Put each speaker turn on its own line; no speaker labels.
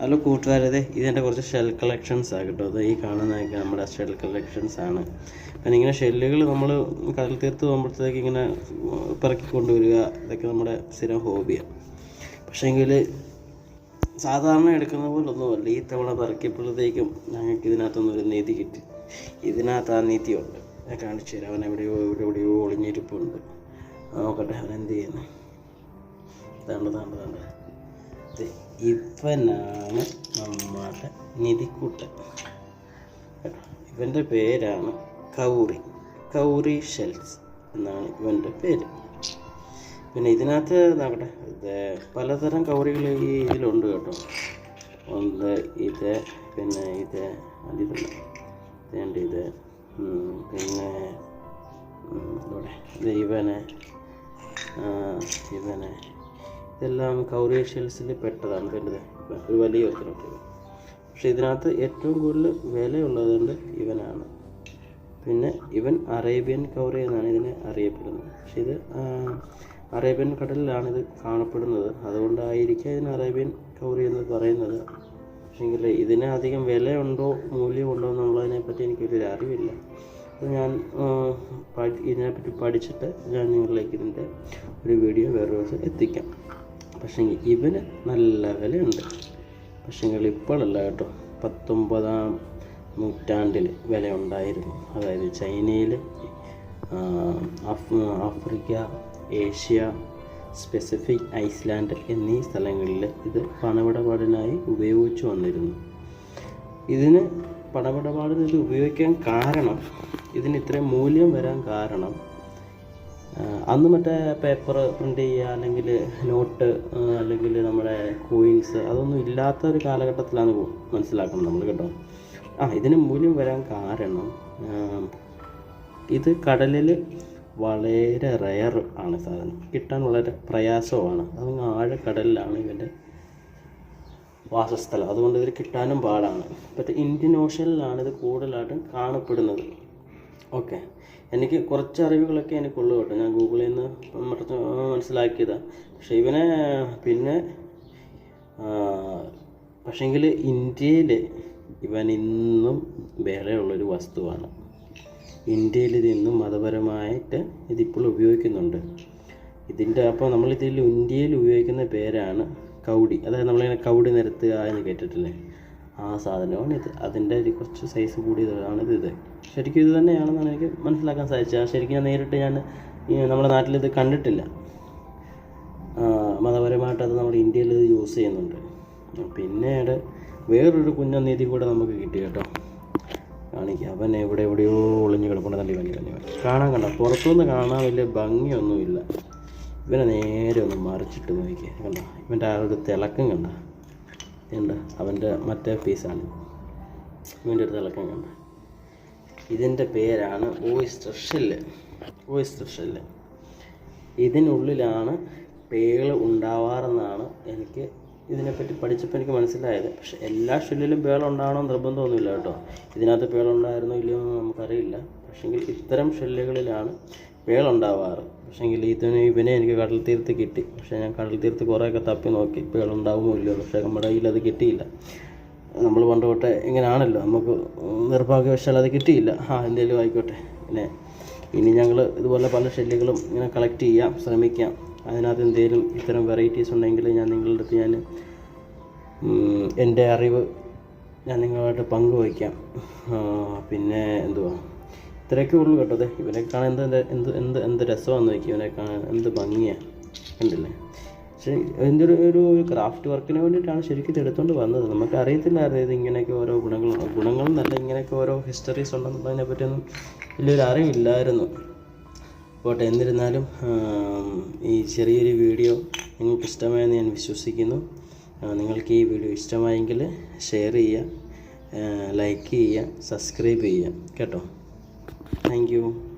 Hello കൂട്ടുകാരതെ ഇതെന്റെ കുറച്ച് shell collections ആണ് കേട്ടോ. അത് ഈ കാണുന്നതൊക്കെ നമ്മുടെ ഷെൽ കളക്ഷൻസ് ആണ്. പിന്നെ ഇങ്ങനെ ഷെല്ലുകൾ നമ്മൾ കടൽ തീർത്ത് പോകുമ്പോഴത്തേക്ക് ഇങ്ങനെ പിറക്കി കൊണ്ടുവരിക ഇതൊക്കെ നമ്മുടെ സ്ഥിരം ഹോബിയാണ് പക്ഷേങ്കിൽ സാധാരണ എടുക്കുന്ന പോലെ ഒന്നുമല്ല ഈ തവണ പറക്കിയപ്പോഴത്തേക്കും ഞങ്ങൾക്ക് ഇതിനകത്തൊന്നും ഒരു നീതി കിട്ടി. ഇതിനകത്ത് ആ നീതിയുണ്ട്. ഞാൻ കാണിച്ചു തരാം. അവൻ എവിടെയോ എവിടെ എവിടെയോ ഒളിഞ്ഞിരിപ്പുണ്ട്. നോക്കട്ടെ അവൻ എന്ത് ചെയ്യുന്നു? താണ്ട താണ്ട താണ്ട ദേ, ഇവനാണ് നമ്മുടെ നിധിക്കൂട്ടൻ. കേട്ടോ ഇവന്റെ പേരാണ് കൗറി. കൗറി ഷെൽസ് എന്നാണ് ഇവന്റെ പേര്. പിന്നെ ഇതിനകത്ത് നോക്കട്ടെ ഇത് പലതരം കൗറികൾ ഈ ഇതിലുണ്ട് കേട്ടോ. ഒന്ന് ഇത് പിന്നെ ഇത് അതിതല്ല ഇതേണ്ട. ഇത് പിന്നെ ഇവന് ഇവന് ഇതെല്ലാം കൗറി ഷെൽസിൽ പെട്ടതാണ് കണ്ടത്. ഒരു വലിയ ഒത്തിരി പക്ഷേ ഇതിനകത്ത് ഏറ്റവും കൂടുതൽ വിലയുള്ളതുകൊണ്ട് ഇവനാണ്. പിന്നെ ഇവൻ അറേബ്യൻ കൗറി എന്നാണ് ഇതിനെ അറിയപ്പെടുന്നത്. പക്ഷേ ഇത് അറേബ്യൻ കടലിലാണ് ഇത് കാണപ്പെടുന്നത്. അതുകൊണ്ടായിരിക്കും ഇതിന് അറേബ്യൻ കൗറി എന്ന് പറയുന്നത്. പക്ഷേങ്കിൽ ഇതിന് അധികം വിലയുണ്ടോ മൂല്യമുണ്ടോ എന്നുള്ളതിനെ പറ്റി എനിക്കൊരു അറിവില്ല. അപ്പോൾ ഞാൻ ഇതിനെപ്പറ്റി പഠിച്ചിട്ട് ഞാൻ നിങ്ങളിലേക്ക് ഇതിന്റെ ഒരു വീഡിയോ വേറെ ദിവസം എത്തിക്കാം. പക്ഷേങ്കിൽ ഇവന് നല്ല വിലയുണ്ട്. പക്ഷേങ്കിൽ ഇപ്പോഴല്ല കേട്ടോ പത്തൊമ്പതാം നൂറ്റാണ്ടിൽ വില ഉണ്ടായിരുന്നു അതായത് ചൈനയിൽ ആഫ്രിക്ക ഏഷ്യ സ്പെസിഫിക് ഐസ്ലാൻഡ് എന്നീ സ്ഥലങ്ങളിൽ ഇത് പണമിടപാടിനായി ഉപയോഗിച്ചു വന്നിരുന്നു. ഇതിന് പണമിടപാടിന് ഇത് ഉപയോഗിക്കാൻ കാരണം ഇതിന് ഇത്രയും മൂല്യം വരാൻ കാരണം അന്ന് മറ്റേ പേപ്പർ പ്രിന്റ് ചെയ്യുക അല്ലെങ്കിൽ നോട്ട് അല്ലെങ്കിൽ നമ്മുടെ കോയിൻസ് അതൊന്നും ഇല്ലാത്ത ഒരു കാലഘട്ടത്തിലാണ് മനസ്സിലാക്കണം നമ്മൾ കേട്ടോ. ആ ഇതിന് മൂല്യം വരാൻ കാരണം ഇത് കടലിൽ വളരെ റയർ ആണ് സാധനം. കിട്ടാൻ വളരെ പ്രയാസമാണ് അത് ആഴക്കടലിലാണ് ഇവന്റെ വാസസ്ഥലം. അതുകൊണ്ട് ഇതിൽ കിട്ടാനും പാടാണ്. മറ്റേ ഇന്ത്യൻ ഓഷ്യനിലാണ് ഇത് കൂടുതലായിട്ടും കാണപ്പെടുന്നത്. ഓക്കെ. എനിക്ക് കുറച്ച് അറിവുകളൊക്കെ എനിക്കുള്ളൂ കേട്ടോ. ഞാൻ ഗൂഗിളിൽ നിന്ന് മനസ്സിലാക്കിയതാണ് പക്ഷേ ഇവനെ പിന്നെ പക്ഷേങ്കിൽ ഇന്ത്യയിൽ ഇവൻ ഇന്നും വിലയുള്ളൊരു വസ്തുവാണ്. ഇന്ത്യയിൽ ഇത് ഇന്നും മതപരമായിട്ട് ഇതിപ്പോൾ ഉപയോഗിക്കുന്നുണ്ട്. ഇതിന്റെ അപ്പോൾ നമ്മളിതിൽ ഇന്ത്യയിൽ ഉപയോഗിക്കുന്ന പേരാണ് കൗടി. അതായത് നമ്മളിങ്ങനെ കൗടി നിരത്തുക എന്ന് കേട്ടിട്ടില്ലേ? ആ സാധനമാണ് ഇത്. അതിന്റെ ഒരു കുറച്ച് സൈസ് കൂടിയതാണ് ഇത്. ശരിക്കും ഇത് തന്നെയാണെന്നാണ് എനിക്ക് മനസ്സിലാക്കാൻ സാധിച്ചത്. ശരിക്കും ഞാൻ നേരിട്ട് ഞാൻ നമ്മുടെ നാട്ടിൽ ഇത് കണ്ടിട്ടില്ല. മതപരമായിട്ട് അത് നമ്മുടെ ഇന്ത്യയിൽ ഇത് യൂസ് ചെയ്യുന്നുണ്ട്. പിന്നീട് വേറൊരു കുഞ്ഞനീതി കൂടെ നമുക്ക് കിട്ടി കേട്ടോ. കാണിക്കുക അവൻ എവിടെ എവിടെയോ ഒളിഞ്ഞു കിടപ്പുണ്ട്. തള്ളി വന്നി വന്നി കാണാൻ കണ്ട? പുറത്തുനിന്ന് കാണാൻ വലിയ ഭംഗിയൊന്നുമില്ല. ഇവനെ നേരെ ഒന്ന് മറിച്ചിട്ട് നോക്കിയേ. കണ്ട? ഇവന്റെ ആ ഒരു തിളക്കം കണ്ട? കണ്ട? അവന്റെ മറ്റേ പീസാണ് ഇവന്റെ തിളക്കം കണ്ട? ഇതിന്റെ പേരാണ് ഓയിസ്റ്റർ ഷെല്ല് ഓയിസ്റ്റർ ഷെല്ല് ഇതിനുള്ളിലാണ് പേൾ ഉണ്ടാവാറെന്നാണ് എനിക്ക് ഇതിനെപ്പറ്റി പഠിച്ചപ്പോൾ എനിക്ക് മനസ്സിലായത്. പക്ഷെ എല്ലാ ഷെല്ലിലും പേൾ ഉണ്ടാവണം നിർബന്ധമൊന്നുമില്ല കേട്ടോ. ഇതിനകത്ത് പേളുണ്ടായിരുന്നോ ഇല്ലയോ എന്ന് നമുക്കറിയില്ല. പക്ഷേങ്കിൽ ഇത്തരം ഷെല്ലുകളിലാണ് പേളുണ്ടാവാറ്. പക്ഷേങ്കിൽ ഇതിന് ഇവനെ എനിക്ക് കടൽ തീരത്ത് കിട്ടി. പക്ഷേ ഞാൻ കടൽ തീരത്ത് കുറേയൊക്കെ തപ്പി നോക്കി. പേളുണ്ടാവുമോ ഇല്ലയോ പക്ഷേ നമ്മുടെ കയ്യിൽ അത് കിട്ടിയില്ല. നമ്മൾ പണ്ട് തൊട്ടേ ഇങ്ങനെയാണല്ലോ നമുക്ക് നിർഭാഗ്യവശാൽ അത് കിട്ടിയില്ല. ആ എന്തെങ്കിലും ആയിക്കോട്ടെ. പിന്നെ ഇനി ഞങ്ങൾ ഇതുപോലെ പല ഷെല്ലുകളും ഇങ്ങനെ കളക്ട് ചെയ്യാം ശ്രമിക്കാം. അതിനകത്ത് എന്തെങ്കിലും ഇത്തരം വെറൈറ്റീസ് ഉണ്ടെങ്കിൽ ഞാൻ നിങ്ങളുടെ അടുത്ത് ഞാൻ എന്റെ അറിവ് ഞാൻ നിങ്ങളുമായിട്ട് പങ്കുവയ്ക്കാം. പിന്നെ എന്തുവാ? ഇത്രയൊക്കെ ഉള്ളൂ കേട്ടോ അതെ ഇവനെ കാണാൻ എന്ത് എന്ത് എന്ത് എന്ത് രസമാണെന്ന് നോക്കി. ഇവനെ കാണാൻ എന്ത് ഭംഗിയാണ് കണ്ടില്ലേ? പക്ഷേ ഇതിന്റെ ഒരു ഒരു ക്രാഫ്റ്റ് വർക്കിന് വേണ്ടിയിട്ടാണ് ശരിക്കും ഇത് എടുത്തുകൊണ്ട് വന്നത്. നമുക്ക് അറിയത്തില്ലായിരുന്നു ഇത് ഇങ്ങനെയൊക്കെ ഓരോ ഗുണങ്ങൾ ഗുണങ്ങളെന്നല്ല ഇങ്ങനെയൊക്കെ ഓരോ ഹിസ്റ്ററീസ് ഉണ്ടെന്നുള്ളതിനെ പറ്റിയൊന്നും വലിയൊരു അറിവില്ലായിരുന്നു. പോട്ടെ എന്നിരുന്നാലും ഈ ചെറിയൊരു വീഡിയോ നിങ്ങൾക്ക് ഇഷ്ടമായെന്ന് ഞാൻ വിശ്വസിക്കുന്നു. നിങ്ങൾക്ക് ഈ വീഡിയോ ഇഷ്ടമായെങ്കിൽ ഷെയർ ചെയ്യുക ലൈക്ക് ചെയ്യുക സബ്സ്ക്രൈബ് ചെയ്യുക കേട്ടോ. thank you.